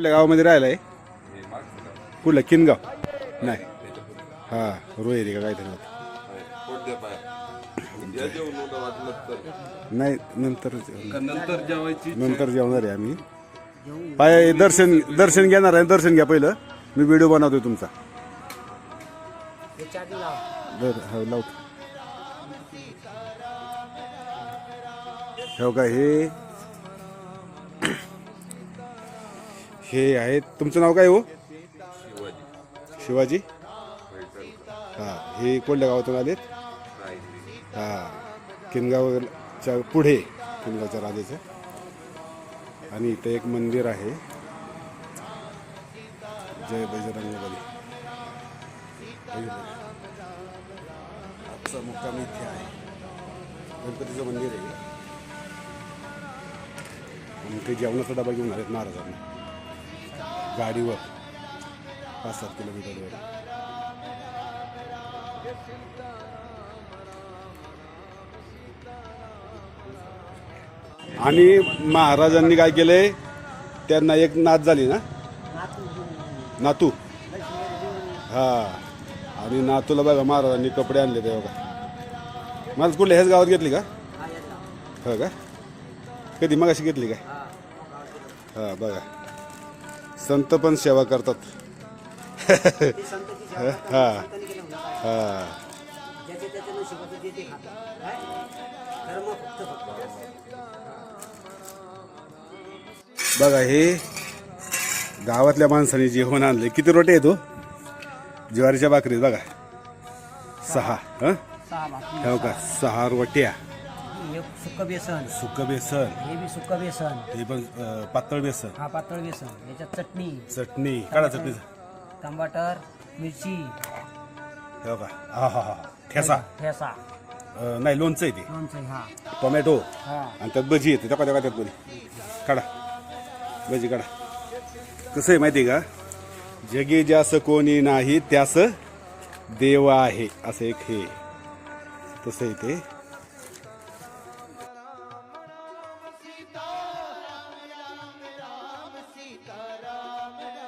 कुठल्या गावामध्ये राहिला आहे कुठलं? किनगाव? नाही. हां रोहिरी का काहीतरी होतं नाही नंतर नंतर जेवायची नंतर जेवणार आहे आम्ही. पाय दर्शन दर्शन घेणार आहे. दर्शन घ्या पहिलं. मी व्हिडिओ बनवतोय तुमचा. बर हो लावतो. हो का हे? हे आहेत. तुमचं नाव काय हो? शिवाजी. हा हे कोणत्या गावातून आलेत? हा किनगावच्या पुढे किनगावच्या राजाचं. आणि इथं एक मंदिर आहे. जय बजरंगबली आजचा मुक्काम इथे आहे. गणपतीचं मंदिर आहे. आणि ते जेवणाचा डबा घेऊन आलेत महाराजांना. गाडीवर पाच सात किलोमीटरवर आणि महाराजांनी काय केलंय त्यांना एक नाच झाली ना? नातू. हा. आणि नातूला बघा महाराजांनी कपडे आणले ते बघा. मला कुठल्या ह्याच गावात घेतली का? हो का? कधी मगाशी घेतली काय? हा बघा. संत पण सेवा करतात. हा. हा. बघा हे गावातल्या माणसाने जेवण आणले. किती रोटे येतो ज्वारीच्या भाकरीत बघा. सहा हं? हो का? सहा रोट्या. एक सुक्क बेसन. सुकं बेसन. हे बी सुक्क बेसन. हे पण अं, पातळ बेसन. हा पातळ बेसन. याच्यात चटणी. चटणी. काढा चटणीचा टमाटर मिरची. हो का हा हा हा. ठेसा. ठेसा. अं, नाही लोणचं आहे ते. लोणचं हा. टोमॅटो. हा. आणि त्यात भजी येते. त्या का त्यात भजी. काढा. भजी काढा. कसं आहे माहिती आहे का? जगी ज्यास कोणी नाही त्यास देव आहे. असं एक हे. तसं आहे ते.